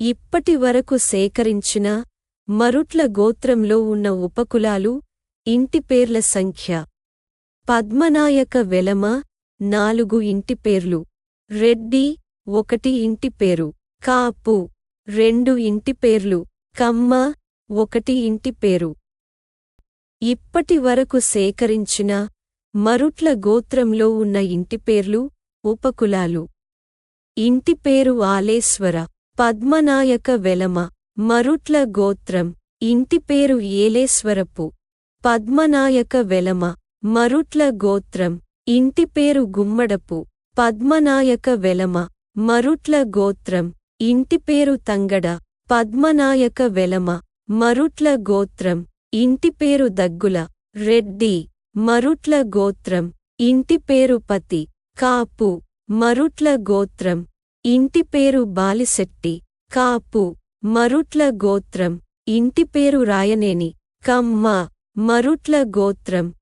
ఇప్పటి వరకు సేకరించిన మరుట్ల గోత్రంలో ఉన్న ఉపకులాలు ఇంటి పేర్ల సంఖ్య. పద్మనాయక వెలమ నాలుగు ఇంటి పేర్లు. రెడ్డి ఒకటి ఇంటి పేరు. కాపు రెండు ఇంటి పేర్లు. కమ్మ ఒకటి ఇంటి పేరు. ఇప్పటి వరకు సేకరించిన మరుట్ల గోత్రంలో ఉన్న ఇంటి పేర్లు ఉపకులాలు. ఇంటి పేరు ఆలేశ్వర. పద్మనాయక వెలమ మరుట్ల గోత్రం ఇంటి పేరు ఏలేశ్వరపు. పద్మనాయక వెలమ మరుట్ల గోత్రం ఇంటి పేరు గుమ్మడపు. పద్మనాయక వెలమ మరుట్ల గోత్రం ఇంటి పేరు తంగడ. పద్మనాయక వెలమ మరుట్ల గోత్రం ఇంటి పేరు దగ్గుల. రెడ్డి మరుట్ల గోత్రం ఇంటి పేరు పతి. కాపు మరుట్ల గోత్రం. ఇంటి పేరు బాలిశెట్టి. కాపు. మరుట్ల గోత్రం. ఇంటి పేరు రాయనేని. కమ్మ. మరుట్ల గోత్రం.